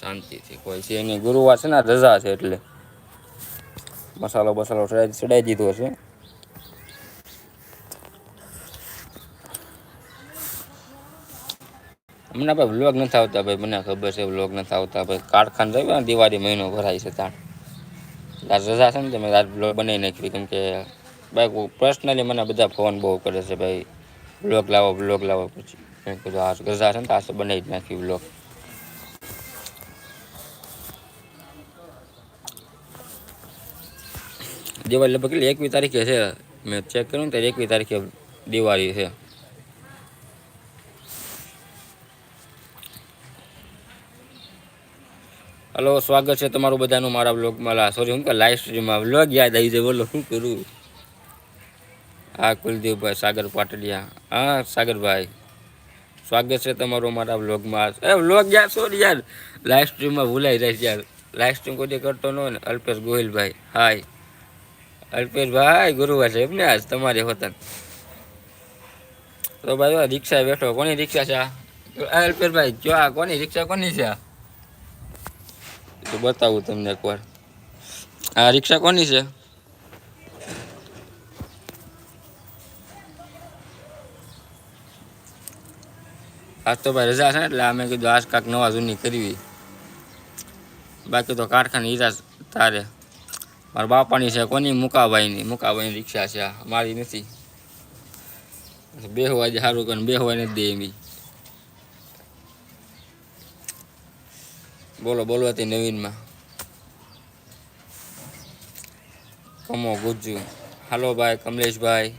શાંતિથી. કોઈ છે નહીં. ગુરુવાર છે ને રજા છે એટલે. મસાલો બસાલો ચડાઈ ચડાઈ દીધો છે. હમણાં ભાઈ વ્લોગ નથી આવતા ભાઈ, મને ખબર છે વ્લોગ નથી આવતા ભાઈ. કારખાન રહ્યું ને, દિવાળી મહિનો ભરાય છે ત્યાં આજ રજા છે ને તમે મેં વ્લોગ બનાવી નાખ્યું. કેમ કે ભાઈ પર્સનલી મને બધા ફોન બહુ કરે છે ભાઈ. વ્લોગ લાવો બ્લોગ લાવો, પછી. મેં કીધું, આ રજા છે ને, તો આ બનાવી જ નાખ્યું બ્લોગ દિવાળી લગભગ એટલે એકવીસ તારીખે છે. મેં ચેક કર્યું ને ત્યારે એકવીસ તારીખે દિવાળી છે. હલો, સ્વાગત છે તમારું બધાનું મારા બ્લોગમાં સોરી હું કે લાઈવ સ્ટ્રીમમાં બ્લોગ યાદ આવી જાય. બોલો, શું કરું? હા, કુલદીપભાઈ, સાગર પાટડિયા. હા, સાગરભાઈ. સ્વાગત છે તમારું મારા બ્લોગમાં એ બ્લોગ યાર સોરી યાર. લાઈવ સ્ટ્રીમમાં ભૂલાઈ જાય યાર. લાઈવ સ્ટ્રીમ કોઈ કરતો ન હોય ને. અલ્પેશ ગોહિલભાઈ. હાય અલ્પેશભાઈ, ગુરુવાર છે ને આજ તમારે હોતા તો ભાઈ રિક્ષા બેઠો, કોની રિક્ષા છે આ? અલ્પેશભાઈ, જો આ કોની રિક્ષા, કોની છે તો બતાવું તમને એકવાર. આ રિક્ષા કોની છે? આજ તો ભાઈ રજા છે એટલે અમે કીધું આજ કાંક નવા જૂની કરવી. બાકી તો કારખાને હીરા તારે મારા બાપાની છે કોની? મુકાભાઈની. મુકાભાઈની રિક્ષા છે. મારી નથી. બેહવા જ સારું કરીને બેહવા નથી દે એમ બોલો બોલો હતી નવીનમાં. કમો ગુજ્જુ. હાલો ભાઈ કમલેશભાઈ.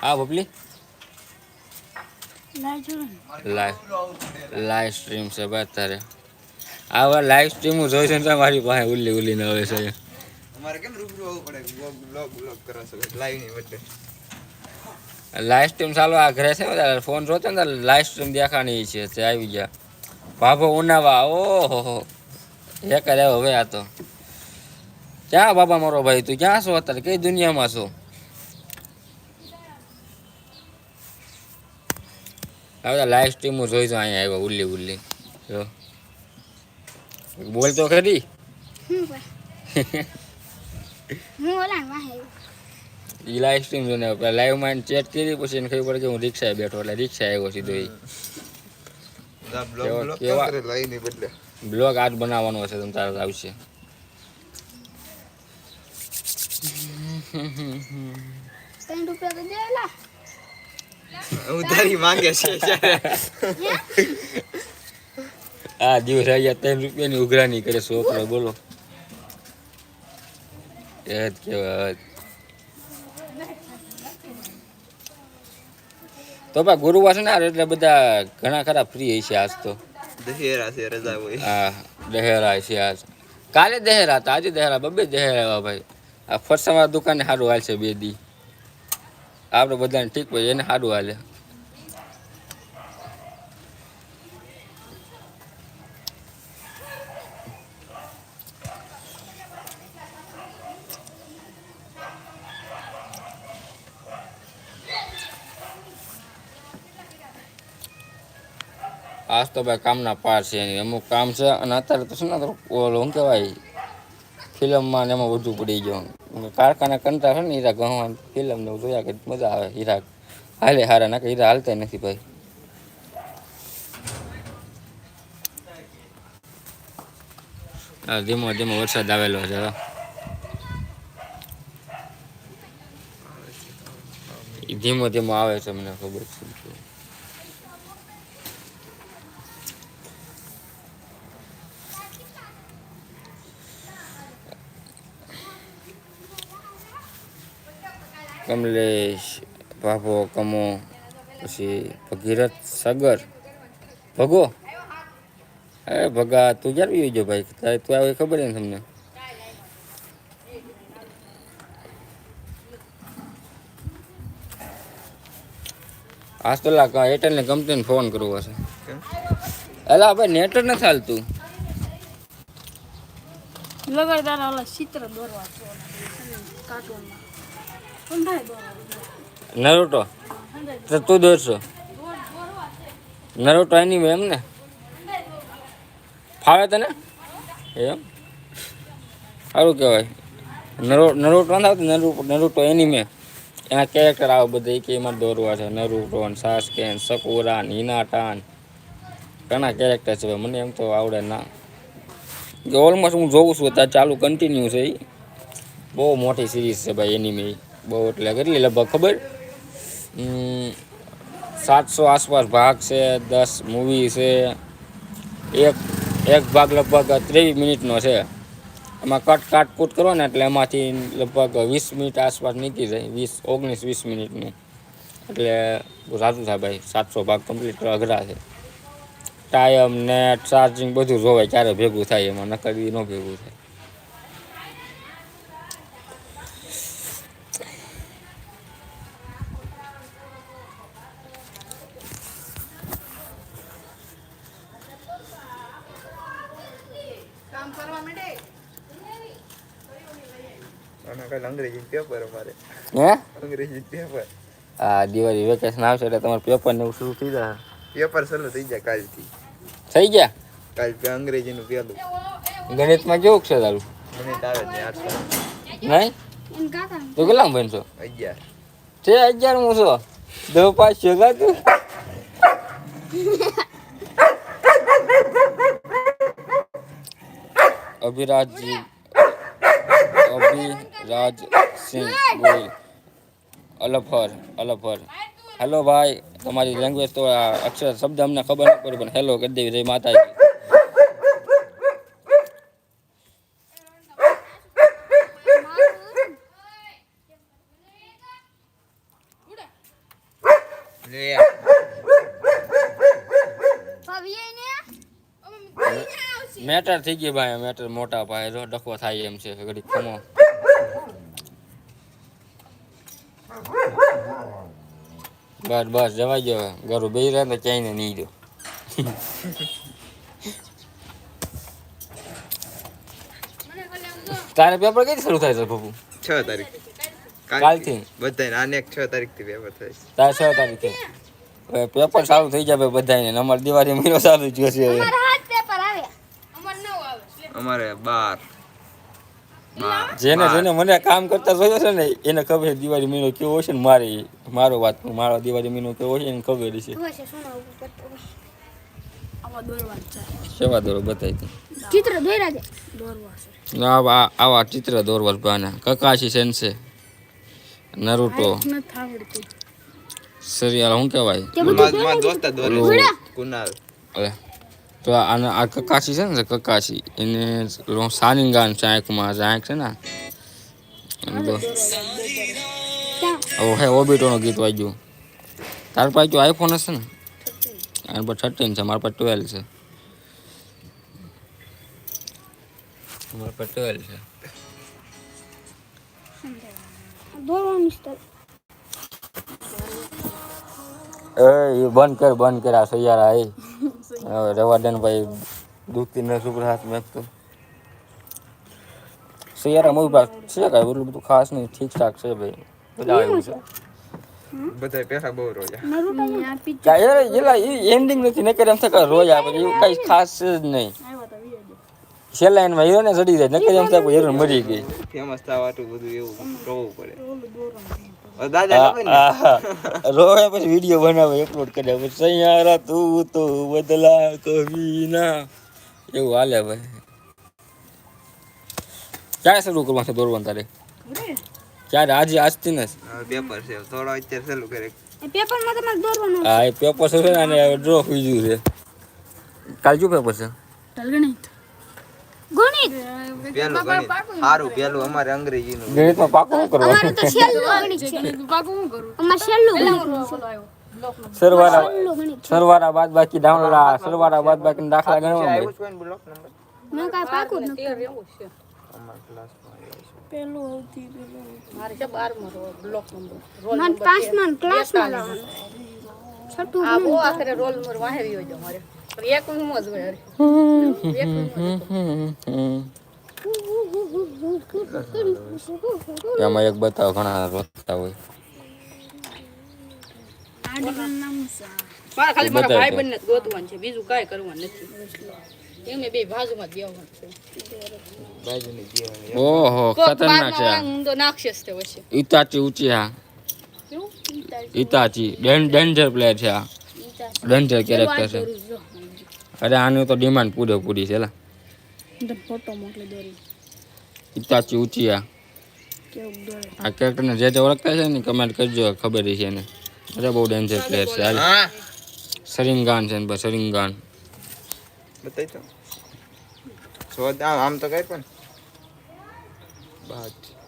હા બબલી? Live live. સ્ટ્રીમ છે ભાઈ તારે આ લાઈવ સ્ટ્રીમ હું જોઈશ ને તો મારી પાસે ઉલ્લી ઉલ્લી ને આવે છે. અમારે કેમ રૂબરૂ આવવું પડે? બ્લોગ બ્લોગ બ્લોગ કરો છો? લાઈવની વચ્ચે લાઈવ સ્ટ્રીમ ચાલો આ ઘરે છે ને ફોન જોતો ને લાઈવ સ્ટ્રીમ દેખાણી છે તે આવી ગયા. ભાભો ઉનાવા ઓહો હે. કરે હવે આ તો. ક્યાં બાબા મારો ભાઈ તું? ક્યાં છો અત્યારે? કઈ દુનિયામાં છો? હવે લાઈવ સ્ટ્રીમ હું જોઈ તો અહીંયા આવ્યો ઉલ્લી ઉલ્લી. જો. બોલ તો ખરી હું ઓલા વાહે ઈ લાઈવ સ્ટ્રીમ જોને લાઈવમાં ચેટ કરી પછી એને ખબર પડે કે હું રિક્ષાએ બેઠો એટલે રિક્ષા આવ્યો સીધો એ બ્લોગ કેવા- આજ બનાવવાનો હશે તમે તારે આવશે ત્રણ રૂપિયા તો દેલા ઉધારી માંગે છે આ દિવસ અહીંયા ત્રણ રૂપિયાની ઉઘરાણી કરે છોકરો બોલો. એ જ કહેવાય. તો ભાઈ ગુરુવાર છે ને એટલે બધા ઘણા ખરા ફ્રી હશે આજ તો. દહેરા છે રજા હોય. હા દહેરા છે આજ. કાલે દહેરા હતા આજે દહેરા બબે દહેરા આવ્યા ભાઈ. આ ફરસામાં દુકાને સારું હાલશે બે દી. આપણે બધાને ઠીક હોય એને સારું હાલે. આજ તો ભાઈ કામના પાર છે એની. અમુક કામ છે અને અત્યારે તો શું ને ઓલો શું કહેવાય, ફિલ્મમાં ને એમાં વધુ પડી ગયો. કારખાના કંટા છે ને હીરા ગહવા ફિલ્મ ને જોયા કે મજા આવે હીરા. હાલે હારા નાખે હીરા હાલતા નથી ભાઈ. ધીમો ધીમો વરસાદ આવેલો છે ધીમો ધીમો આવે છે મને ખબર છે. કમલેશ ભાભો કમો પછી ભગીરથ સાગર. ભગો? અરે ભગા તું ક્યારે પીવી ગયો ભાઈ? તારે તું આવે ખબર ને તમને. આજ તો લા એરટેલ ને કંપનીને ફોન કરવો છે. એલા ભાઈ નેટ જ નથી હાલતું. લગાડતા ઓલા ચિત્ર દોરવા કાર્ટૂનમાં નરોટો? તો તું દોરશો નરોટો એની એમ ને ફાવે તને? એમ? સારું કહેવાય. નરો, નરોટો ના આવતું, નરુ, નરોટો એનીમે એના કેરેક્ટર આવે બધા એક એમાં દોરવા છે. નરુટો ને સાસકેન સકુરા હિનાટાન ઘણા કેરેક્ટર છે. મને એમ તો આવડે ના. ઓલમોસ્ટ હું જોઉં છું, અત્યારે ચાલુ કન્ટિન્યુ છે એ બહુ મોટી સિરીઝ છે ભાઈ એનીમે બહુ એટલે કેટલી લગભગ ખબર? સાતસો આસપાસ ભાગ છે, દસ મૂવી છે, એક એક ભાગ લગભગ ત્રેવીસ મિનિટનો છે. એમાં કટ કાટ કરો ને એટલે એમાંથી લગભગ વીસ મિનિટ આસપાસ નીકળી જાય, વીસ, ઓગણીસ, વીસ મિનિટનું. એટલે સારું થાય ભાઈ, સાતસો ભાગ કમ્પ્લીટ અઘરા છે. ટાઈમ નેટ ચાર્જિંગ બધું જોવાય, ક્યારે ભેગું થાય એમાં, નકર ન ભેગું થાય. આના કાલે અંગ્રેજી પેપર અમારે હે અંગ્રેજી પેપર આ દિવાળી વેકેશન આવશે એટલે તમારું પેપર ને એવું શરૂ થઈ જશે પેપર ચાલુ થઈ જાય કાલથી થઈ ગયા કાલ પે અંગ્રેજીનું પેલું ગણિતમાં કેવું છે તારું મને તો આવે જ નહીં આઠસો નહીં એમ કાકા તો કેટલા બનશો અગિયાર છે અગિયાર હું છો દો પાંચ છોકરા તું અભિરાજજી અભિરાજ સિંહ ગોહિલ અલફર અલફર. હેલો ભાઈ, તમારી લેંગ્વેજ તો આ અક્ષર, શબ્દ અમને ખબર ન પડી, પણ હેલો કરી જય માતાજી લે ભાભી આઈને મેટર થઈ ગઈ ભાઈ મેટર મોટા ભાઈ જો ડખો થાય એમ છે ઘડી ખમો. બસ બસ જવાઈ ગયો ઘરું બે રહે તો ક્યાંય નહીં જો તારે પેપર કઈ શરૂ થાય છે બાપુ છ તારીખ. કાલથી? બધા આને છ તારીખથી પેપર થાય છે. તારે છ તારીખે. હવે પેપર ચાલુ થઈ જાય ભાઈ બધાને અમારે દિવાળી મહિનો ચાલુ જ છે હવે મારા હાથ પેપર આવે અમારે બાર. જેને જેને મને કામ કરતા જોયો છે ને એને ખબર છે દિવાળી મહિનો કેવો છે ને મારી મારો વાત મારો દિવાળી મહિનો કેવો છે એને ખબર છે. સેવા દોરો બતાવી તી ચિત્ર દોર્યા છે. દોરવા આવા આવા ચિત્ર દોરવા ભાના કકાશી સેન્સે નરુટો. સરિયાલ શું કહેવાય. કુનાલ. અરે. તો આને આ કકાશી છે ને કકાશી એને સાનિંગાન છે આંખમાં આંખ છે ને હે ઓબીટોનું ગીત વાગ્યું. તાર પાસે જો આઈફોન હશે ને એના પર થર્ટીન છે મારા પર ટ્વેલ્વ છે. મારા પર ટ્વેલ્વ છે. એ એ બંધ કર બંધ કર આ સૈયારા એ. હવે રવા ભાઈ દુખતી ન સુપર હાથ મેં તો સિયારા મૂવી પાસ છે કાંઈ એટલું બધું ખાસ નહીં ઠીક ઠાક છે ભાઈ. બધા આવ્યું છે. બધા બહુ કાંઈ એલા એ એન્ડિંગ નથી નકર એમ થાય કે પછી એવું કાંઈ ખાસ જ નહીં. છેલ્લા એનમાં હીરો ચડી જાય નકર એમ થાય હીરો મરી ગઈ. ફેમસ થવાતું બધું એવું રોવું પડે. રોવે પછી વીડિયો બનાવે અપલોડ કર્યા પછી સૈયારા તું તો બદલા કભી ના એવું હાલે ભાઈ ક્યારે શરૂ કરવા છે દોરવાનું તારે? ક્યારે? આજે આજથી ને? પેપર છે. થોડો અત્યારે શરૂ કરે પેપરમાં તમારે દોરવાનું હા એ પેપર છે ને અને ડ્રો થઈ ગયું છે. કાલ શું પેપર છે? ગણિત ગણિત. પેલું ગણિત. સારું પેલું અમારે અંગ્રેજીનું. ગણિતમાં પાકું શું કરવાનું અમારે તો છેલ્લું ગણિત છે. અમારે છેલ્લું ગણિત છે. છેલ્લું ગણિત સરવાળા બાદ બાકી દાખલા સરવાળા બાદ બાકી દાખલા ગણવા મેં કાંઈ પાકું અમારા ક્લાસમાં પેલું પેલું મારે છે બ્લોક નંબર લાવવાનું. છઠ્ઠું આ આખરે રોલ નંબર વાહે છે મારે હું હું. એમાં એક બતાવો ઘણા રોતા હોય મારા ખાલી મારા ભાઈ બંને ગોતવાનું છે બીજું કાંઈ કરવાનું નથી. એમને બે બાજુમાં જ બેહવાનું છે. ઓહો ખતરનાક છે આ. વાળા ઊંધો નાખશે જ તે વચ્ચે ઇતાચી ઊંચી આ. ઇતાચી ડેન્જર પ્લેયર છે આ. ડેન્જર કેરેક્ટર છે. અરે આનું તો ડિમાન્ડ પૂરેપૂરી છે ફોટો મોકલી દોરી ઇતાચી ઉચિયા આ કેરેક્ટરને જે જે ઓળખતા છે ને કમેન્ટ કરજો ખબર છે એને. અરે બહુ ડેન્જર પ્લેયર છે હાલ. હા. સરિંગાન છે ને બસ સરિંગાન બતાવી તો. આમ આમ તો કઈ પણ. બાદ. બાજ